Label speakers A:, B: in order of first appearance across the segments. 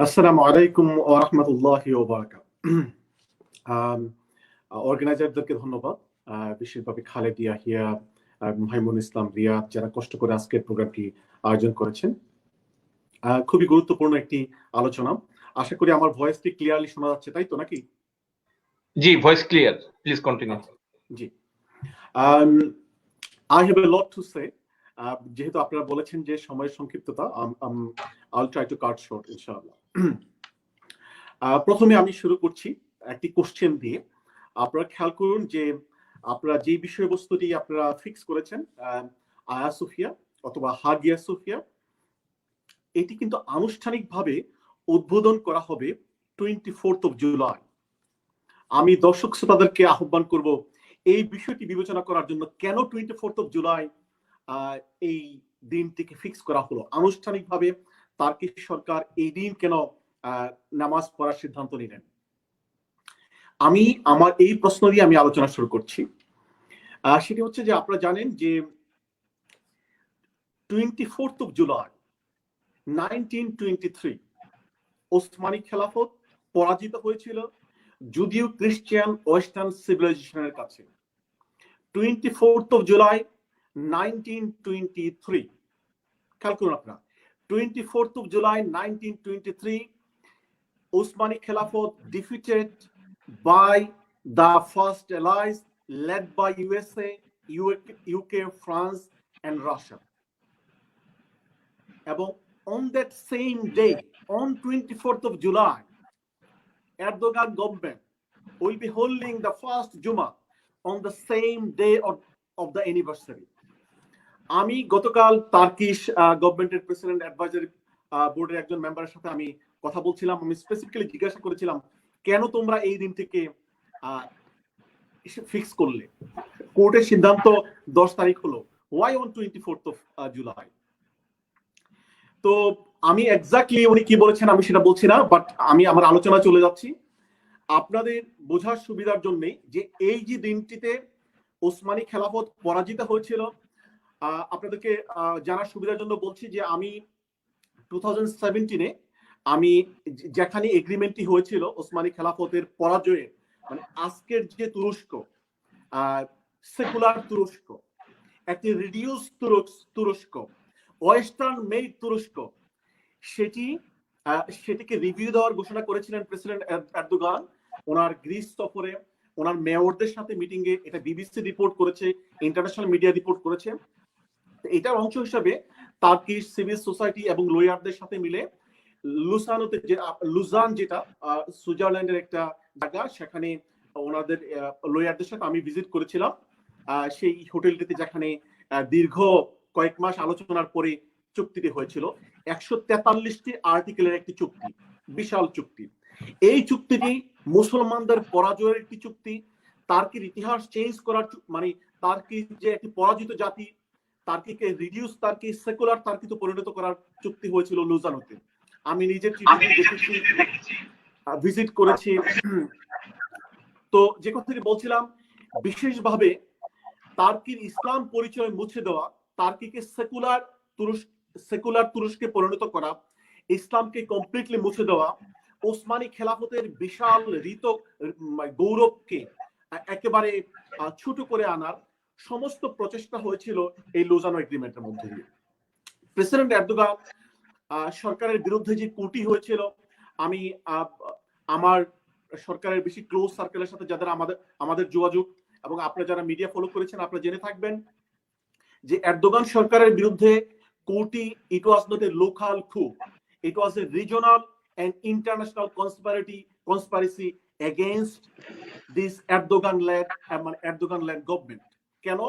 A: আসসালামু আলাইকুম ওয়া রাহমাতুল্লাহি ওয়া বারাকাতুহু। অর্গানাইজারদেরকে ধন্যবাদ। বিশেষভাবে খালেদিয়া হিয়া আর মাইমুন ইসলাম রিয়াদ যারা কষ্ট করে আজকের প্রোগ্রামটি আয়োজন করেছেন। খুবই গুরুত্বপূর্ণ একটি আলোচনা। আশা করি আমার ভয়েসটি ক্লিয়ারলি শোনা যাচ্ছে তাই তো নাকি?
B: জি voice clear please continue
A: G. I have a lot to say যেহেতু আপনারা বলেছেন যে সময়ের সংক্ষিপ্ততা I try to cut short ইনশাআল্লাহ। প্রথমে আমি শুরু করছি একটি কোশ্চেন দিয়ে। আপনারা খেয়াল করুন যে আপনারা যে বিষয়বস্তুটি আপনারা ফিক্স করেছেন আয়া সুফিয়া অথবা হাগিয়া সুফিয়া, এটি কিন্তু আনুষ্ঠানিকভাবে উদ্বোধন করা হবে টোয়েন্টি ফোর্থ অফ জুলাই আমি দর্শক শ্রোতাদেরকে আহ্বান করব, এই বিষয়টি বিবেচনা করার জন্য কেন টোয়েন্টি ফোর্থ অফ জুলাই এই দিনটিকে ফিক্স করা হলো। আনুষ্ঠানিকভাবে তার্কি সরকার এই দিন কেন নামাজ পড়ার সিদ্ধান্ত নিলেন? আমি, আমার এই প্রশ্ন দিয়ে আমি আলোচনা শুরু করছি। সেটি হচ্ছে যে আপনারা জানেন যে twenty fourth of July nineteen twenty three Osmani খেলাফত পরাজিত হয়েছিল যদিও খ্রিস্টিয়ান ওয়েস্টার্ন সিভিলাইজেশনের কাছে। Twenty fourth of July nineteen twenty three খেয়াল করুন আপনারা twenty fourth of July nineteen twenty three Osmani Khilafat defeated by the first allies led by USA, UK, UK, France, and Russia. এবং on that same day, on 24th of July, Erdogan government will be holding the first Juma on the same day of, of the anniversary. আমি গতকাল Turkish গভর্নমেন্টের president advisory বোর্ডের একজন মেম্বারের সাথে আমি কথা বলছিলাম। আমি স্পেসিফিক্যালি জিজ্ঞাসা করেছিলাম, কেন তোমরা এই দিনটিকে ফিক্স করলে? কোর্টের সিদ্ধান্ত দশ তারিখ হলো। Why on twenty fourth of July তো আমি এক্স্যাক্টলি উনি কি বলেছেন আমি সেটা বলছি না বাট আমি আমার আলোচনা চলে যাচ্ছি। আপনাদের বোঝার সুবিধার জন্য যে এই যে দিনটিতে ওসমানী খেলাফত পরাজিত হয়েছিল আপনাদেরকে জানার সুবিধার জন্য বলছি যে আমি টু থাউজেন্ড সেভেন্টিনে আমি যেখানে এগ্রিমেন্টটি হয়েছিল ওসমানী খেলাফতের পরাজয়ের মানে আজকের যে তুরস্ক সেকুলার তুরস্ক, একটি রিডিউস তুরস্ক ওয়েস্টার্ন মেড তুরস্ক, সেটি সেটিকে রিভিউ দেওয়ার ঘোষণা করেছিলেন প্রেসিডেন্ট এরদোগান। ওনার গ্রিস সফরে, ওনার মেয়রদের সাথে মিটিং এ এটা বিবিসি রিপোর্ট করেছে ইন্টারন্যাশনাল মিডিয়া রিপোর্ট করেছে। এটার অংশ হিসাবে তার্কিশ সিভিল সোসাইটি এবং লয়ারদের সাথে মিলে লুসানোতে যে লুজান যেটা সুইজারল্যান্ডের একটা জায়গা, সেখানে ওনাদের লয়ারদের সাথে আমি ভিজিট করেছিলাম। সেই হোটেলটিতে যেখানে দীর্ঘ কয়েক মাস আলোচনার পরে চুক্তিটি হয়েছিল। একশো তেতাল্লিশটি আর্টিকেলের একটি চুক্তি, বিশাল চুক্তি। এই চুক্তিটি মুসলমানদের পরাজয়ের একটি চুক্তি। তার্কির ইতিহাস চেঞ্জ করার মানে তার্কি যে একটি পরাজিত জাতি তার্কিকে রিডিউস তার্কি সেকুলার তার্কিতে পরিণত করার চুক্তি হয়েছিল লুজানোতে আমি নিজে দেখেছি ভিজিট করেছি। তো যে কথাটি বলছিলাম বিশেষভাবে তার্কির ইসলাম পরিচয় মুছে দেওয়া তার্কিকে সেকুলার তুরস্ক সেকুলার তুরস্কে পরিণত করা ইসলামকে কমপ্লিটলি মুছে দেওয়া ওসমানী খেলাফতের বিশাল ঋত গৌরবকে একেবারে ছোট করে আনার সমস্ত প্রচেষ্টা হয়েছিল এই লোজানো এগ্রিমেন্টের মধ্যে দিয়ে। প্রেসিডেন্ট এরদোগান সরকারের বিরুদ্ধে যে কুটি হয়েছিল, আমি আমার সরকারের বেশি ক্লোজ সার্কেলের সাথে যাদের আমাদের আমাদের যোগাযোগ এবং আপনারা যারা মিডিয়া ফলো করেছেন, আপনারা জেনে থাকবেন যে এরদোগান সরকারের বিরুদ্ধে কোটি ইট ওয়াজ নট এ লোকাল খু it was a regional and international conspiracy conspiracy against this Erdogan land Erdogan land government কেন?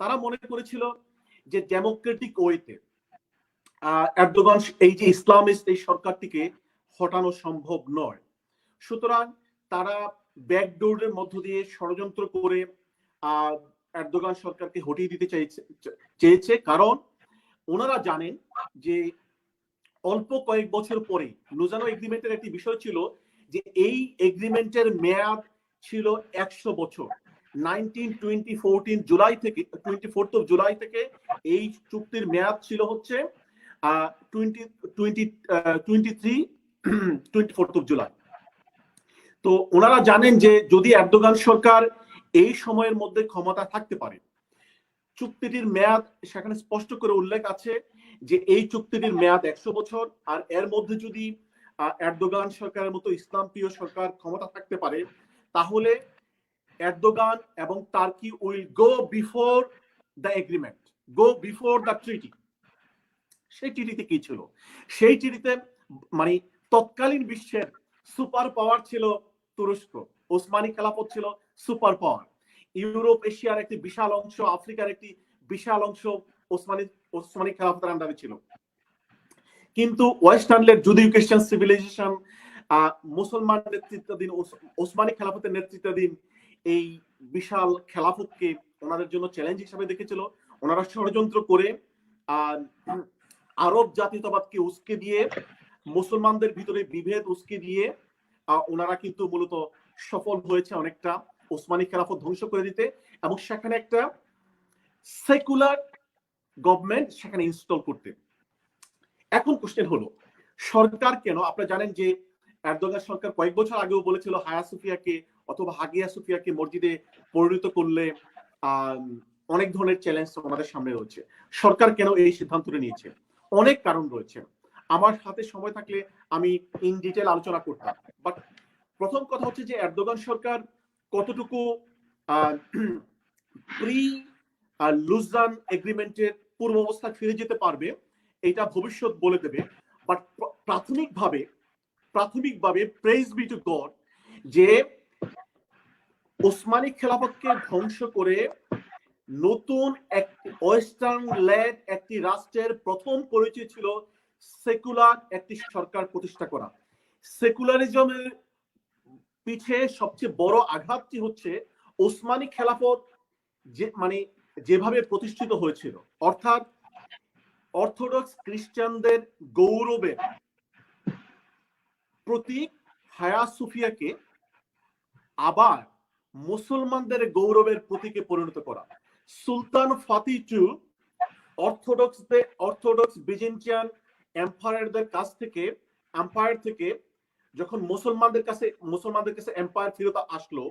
A: তারা মনে করেছিল যে ডেমোক্রেটিক ওয়েতে এরদোগান এই যে ইসলামিস্ট এই সরকারটিকে হটানো সম্ভব নয়। সুতরাং তারা ব্যাকডোরের মধ্য দিয়ে ষড়যন্ত্র করে এরদোগান সরকারকে হটিয়ে দিতে চাইছে চেয়েছে। কারণ ওনারা জানেন যে অল্প কয়েক বছর পরে, লুজানো এগ্রিমেন্টের একটি বিষয় ছিল যে এই এগ্রিমেন্টের মেয়াদ ছিল একশো বছর। নাইনটিন টোয়েন্টি ফোরটিন জুলাই থেকে টোয়েন্টি ফোর্থ অফ জুলাই থেকে এই চুক্তির মেয়াদ ছিল হচ্ছে twenty twenty twenty three twenty fourth of July তো ওনারা জানেন যে যদি এরদোগান সরকার এই সময়ের মধ্যে ক্ষমতা থাকতে পারে, চুক্তিটির মেয়াদ সেখানে স্পষ্ট করে উল্লেখ আছে যে এই চুক্তিটির মেয়াদ একশো বছর, আর এর মধ্যে যদি এরদোগান সরকারের মতো ইসলাম প্রিয় সরকার ক্ষমতা থাকতে পারে, তাহলে এরদোগান এবং Turkey will go before the agreement go before the treaty সেই চিঠিতে কি ছিল? সেই চিঠিতে মানে তৎকালীন বিশ্বের সুপার পাওয়ার ছিল তুরস্ক, ওসমানী খেলাফত ছিল সুপার পাওয়ার ইউরোপ, এশিয়ার একটি বিশাল অংশ, আফ্রিকার একটি বিশাল অংশ ওসমানী ওসমানী খেলাফতের আন্ডারে ছিল। কিন্তু ওয়েস্টার্নলের জুদিও খ্রিস্টান সিভিলাইজেশন মুসলমান নেতৃত্বাধীন, ওস- ওসমানী খেলাফতের নেতৃত্বাধীন এই বিশাল খেলাফতকে ওনাদের জন্য চ্যালেঞ্জ হিসাবে দেখেছিল। ওনারা ষড়যন্ত্র করে আরব জাতীয়তাবাদকে উস্কে দিয়ে, মুসলমানদের ভিতরে বিভেদ উস্কে দিয়ে ওনারা কিন্তু মূলত সফল হয়েছে অনেকটা ওসমানী খেলাফত ধ্বংস করে দিতে। এবং সেখানে একটা সেকুলার গভর্নমেন্ট সেখানে ইনস্টল করতে। এখন কোশ্চেন হলো, সরকার কেন? আপনারা জানেন যে, এরদোগান সরকার কয়েক বছর আগেও বলেছিল হায়া সুফিয়াকে অথবা হাগিয়া সুফিয়াকে মসজিদে পরিণত করলে অনেক ধরনের চ্যালেঞ্জ আমাদের সামনে রয়েছে। সরকার কেন এই সিদ্ধান্তটা নিয়েছে? অনেক কারণ রয়েছে। আমার হাতে সময় থাকলে আমি ইন ডিটেল আলোচনা করতাম। বাট প্রথম কথা হচ্ছে যে এরদোগান সরকার কতটুকু প্রি লুজান এগ্রিমেন্টের পূর্ব অবস্থা ফিরে যেতে পারবে, এটা ভবিষ্যৎ বলে দেবে। বাট প্রাথমিকভাবে প্রাথমিকভাবে প্রেজ বি টু গড যে ওসমানী খেলাফতকে ধ্বংস করে নতুন একটি ওয়েস্টার্ন ল্যান্ড একটি রাষ্ট্রের প্রথম পরিচয় ছিল সেকুলার একটি সরকার প্রতিষ্ঠা করা। সেকুলারিজমের পিছে সবচেয়ে বড় আঘাতটি হচ্ছে ওসমানী খেলাফত যে মানে যেভাবে প্রতিষ্ঠিত হয়েছিল। অর্থাৎ অর্থোডক্স খ্রিস্টানদের গৌরবের প্রতীক হায়া সুফিয়াকে আবার মুসলমানদের গৌরবের প্রতীকে পরিণত করা। সুলতান ফাতি টু অর্থোডক্সদের, অর্থোডক্স বিজেন্টিয়ান এম্পায়ারদের কাছ থেকে, এম্পায়ার থেকে যখন মুসলমানদের কাছে মুসলমানদের কাছে এম্পায়ার ফেরত আসলো,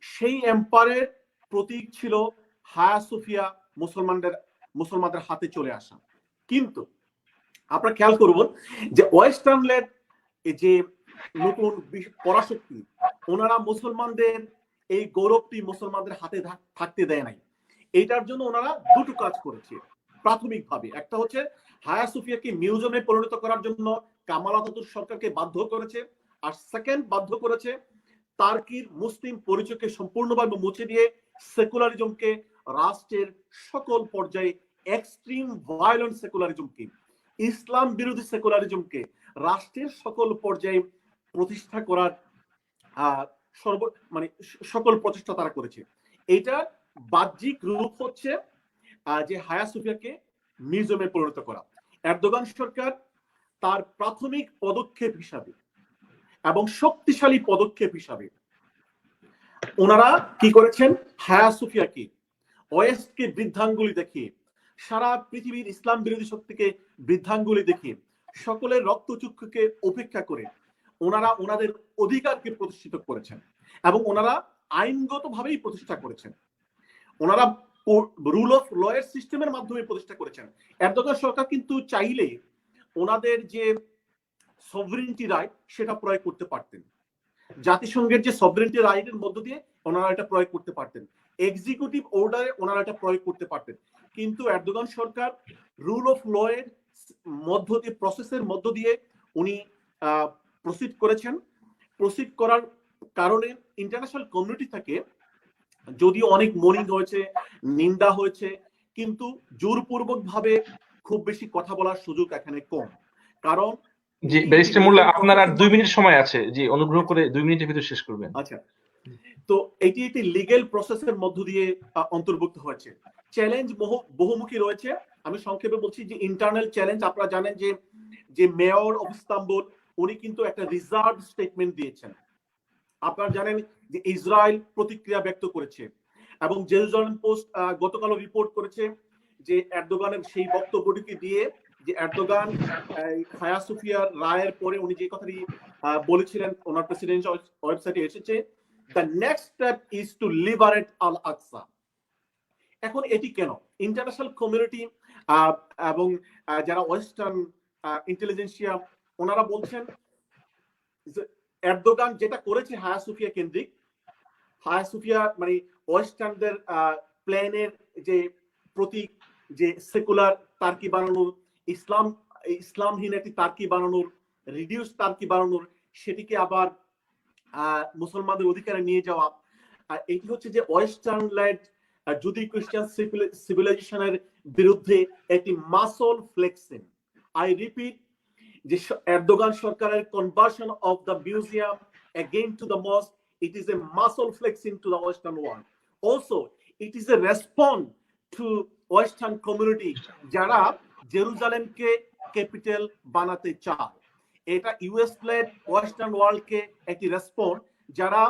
A: সেই এম্পায়ারের প্রতীক ছিল হায়া সুফিয়া মুসলমানদের মুসলমানদের হাতে চলে আসা। কিন্তু, আপনারা খেয়াল করবেন যে ওয়েস্টার্নলের যে নতুন পরাশক্তি। ওনারা মুসলমানদের এই গৌরবটি মুসলমানদের হাতে থাকতে দেয় নাই। এইটার জন্য ওনারা দুটো কাজ করেছে, প্রাথমিকভাবে। একটা হচ্ছে হায়া সুফিয়াকে মিউজিয়ামে পরিণত করার জন্য কামাল আতাতুর সরকারকে বাধ্য করেছে। আর সেকেন্ড বাধ্য করেছে তার্কির মুসলিম পরিচয়কে সম্পূর্ণভাবে মুছে দিয়ে সেকুলারিজমকে রাষ্ট্রের সকল পর্যায়ে এক্সট্রিম ভায়োলেন্ট সেকুলারিজমকে ইসলাম বিরোধী সেকুলারিজমকে রাষ্ট্রের সকল পর্যায়ে প্রতিষ্ঠা করার সর্ব মানে সকল প্রচেষ্টা তারা করেছে। এইটা বাহ্যিক রূপ হচ্ছে যে হায়া সুফিয়াকে মিউজিয়ামে পরিণত করা। এরদোগান সরকার তার প্রাথমিক পদক্ষেপ হিসাবে এবং শক্তিশালী পদক্ষেপ হিসাবে ওনারা কি করেছেন? হায়া সুফিয়াকে, ওয়েস্টকে বৃদ্ধাঙ্গুলি দেখিয়ে, সারা পৃথিবীর ইসলাম বিরোধী শক্তিকে বৃদ্ধাঙ্গুলি দেখিয়ে, সকলের রক্তচক্ষুকে উপেক্ষা করে ওনারা ওনাদের অধিকারকে প্রতিষ্ঠিত করেছেন এবং ওনারা আইনগতভাবেই প্রতিষ্ঠা করেছেন। ওনারা রুল অফ লয়ের সিস্টেমের মাধ্যমে প্রতিষ্ঠা করেছেন। এরদোগান সরকার কিন্তু চাইলে ওনাদের যে সভরিনটি রাইট সেটা প্রয়োগ করতে পারতেন। জাতিসংঘের যে সভরিনটি রাইটের মধ্য দিয়ে ওনারা এটা প্রয়োগ করতে পারতেন। এক্সিকিউটিভ অর্ডারে ওনারা এটা প্রয়োগ করতে পারতেন। কিন্তু এরদোগান সরকার রুল অফ লয়ের মধ্য দিয়ে প্রসেসের মধ্য দিয়ে উনি প্রসিড করেছেন। প্রসিড করার কারণে ইন্টারন্যাশনাল কমিউনিটি থেকে যদিও অনেক মর্নিং হয়েছে নিন্দা হয়েছে কিন্তু জোরপূর্বক ভাবে খুব বেশি কথা বলার সুযোগ এখানে কম। কারণ
B: জি ব্যারিস্টার মোল্লা আপনার আর দুই মিনিট সময় আছে। জি অনুগ্রহ করে দুই মিনিটের ভিতর শেষ করবেন।
A: আচ্ছা। তো এটি একটি লিগেল প্রসেসের মধ্য দিয়ে অন্তর্ভুক্ত হয়েছে। চ্যালেঞ্জ বহুমুখী রয়েছে। আমি সংক্ষেপে বলছি যে ইন্টারনাল চ্যালেঞ্জ আপনারা জানেন যে যে মেয়র অফ ইস্তাম্বুল উনি কিন্তু একটা রিজার্ভ স্টেটমেন্ট দিয়েছেন। আপনারা জানেন যে ইসরায়েল প্রতিক্রিয়া ব্যক্ত করেছে এবং জেরুজালেম পোস্ট গতকালও রিপোর্ট করেছে যে এরদোগানের সেই বক্তব্যটিকে দিয়ে যে এরদোগান, এই হায়া সুফিয়ার রায়ের পরে উনি যে কথাটি বলেছিলেন, ওনার প্রেসিডেন্ট ওয়েবসাইটে এসেছে the next step is to liberate Al Aqsa এখন এটি কেন? ইন্টারন্যাশনাল কমিউনিটি এবং যারা ওয়েস্টার্ন ইন্টেলিজেন্সিয়া ওনারা বলছেন যে এরদোগান যেটা করেছে হায়া সুফিয়া কেন্দ্রিক, হায়া সুফিয়া মানে ওয়েস্টার্নদের প্ল্যানের যে প্রতীক, যে সেকুলার তার্কি বানানোর, ইসলাম, ইসলামহীন একটি তার্কি বানানোর রিডিউস তার্কি বানানোর, সেটিকে আবার মুসলমানদের অধিকারে নিয়ে যাওয়া। আর এটি হচ্ছে যে ওয়েস্টার্ন ল্যান্ড যদি খ্রিস্টান সিভিলাইজেশনের বিরুদ্ধে একটি মাসল ফ্লেক্সিং। আই রিপিট যে এরদোগান সরকারের conversion of the museum again to the mosque, it is a muscle flexing to the western world. Also, it is a response to western community যারা জেরুজালেমকে capital বানাতে চায়। এটা US plate western ওয়ার্ল্ডকে একটি respond যারা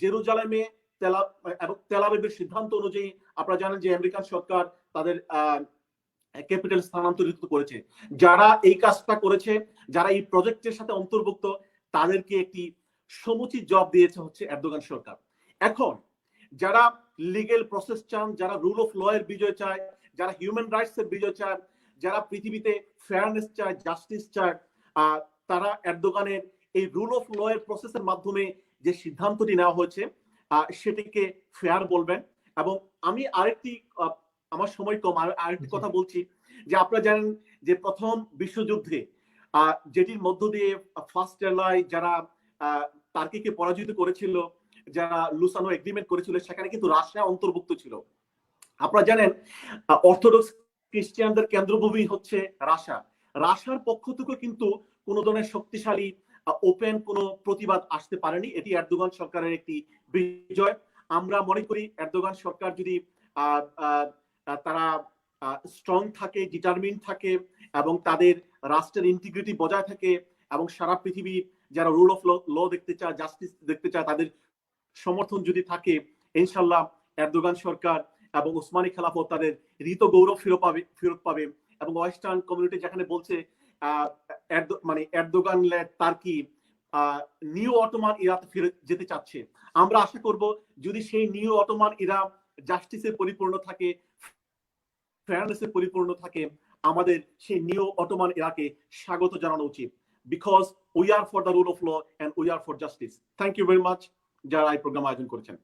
A: জেরুজালেমে তেলা এবং তেলাবিবের সিদ্ধান্ত অনুযায়ী, আপনারা জানেন যে আমেরিকান সরকার তাদের ক্যাপিটাল স্থানান্তরিত করেছে। যারা এই কাজটা করেছে, যারা এই প্রজেক্টের সাথে অন্তর্ভুক্ত, তাদেরকে একটি সমুচিত জব দিয়েছে হচ্ছে এরদোগান সরকার। এখন, যারা লিগেল প্রসেস চান, যারা রুল অফ ল এর বিজয় চায়, যারা হিউম্যান রাইটস এর বিজয় চায় যারা পৃথিবীতে ফেয়ারনেস চায় জাস্টিস চায় তারা এরদোগানের এই রুল অফ ল এর প্রসেসের মাধ্যমে যে সিদ্ধান্তটি নেওয়া হয়েছে সেটিকে ফেয়ার বলবেন। এবং আমি আরেকটি আমার সময় কম। আর আরেকটি কথা বলছি যে আপনারা জানেন যে প্রথম বিশ্বযুদ্ধে যেটির মধ্য দিয়ে ফার্স্ট এয়ারলাই যারা আহ, টার্কিকে পরাজিত করেছিল যারা লুসানো এগ্রিমেন্ট করেছিল সেখানে কিন্তু রাশিয়া অন্তর্ভুক্ত ছিল। আপনারা জানেন অর্থোডক্স খ্রিস্টিয়ানদের কেন্দ্রভূমি হচ্ছে রাশিয়া। রাশার পক্ষ থেকে কিন্তু কোন ধরনের শক্তিশালী ওপেন কোনো প্রতিবাদ আসতে পারেনি। এটি এরদোগান সরকারের একটি বিজয়। আমরা মনে করি এরদোগান সরকার যদি তারা স্ট্রং থাকে ডিটারমিন থাকে এবং তাদের রাষ্ট্রের ইন্টিগ্রিটি বজায় থাকে এবং সারা পৃথিবী যারা রুল অফ ল দেখতে চায় জাস্টিস দেখতে চায়, তাদের সমর্থন যদি থাকে, ইনশাল্লাহ এরদোগান সরকার এবং ওসমানী খেলাফত তাদের ঋত গৌরব ফেরত পাবে ফেরত পাবে এবং ওয়েস্টার্ন কমিউনিটি যেখানে বলছে মানে এরদোগান তার্কি নিউ অটোমান ইরাতে ফিরে যেতে চাচ্ছে। আমরা আশা করব যদি সেই নিউ অটোমান ইরা জাস্টিসে পরিপূর্ণ থাকে ফেয়ারনেসে পরিপূর্ণ থাকে, আমাদের সেই নিউ অটোমান এরাকে স্বাগত জানানো উচিত। Because we are for the rule of law and we are for justice thank you very much যারা এই প্রোগ্রাম আয়োজন করেছেন।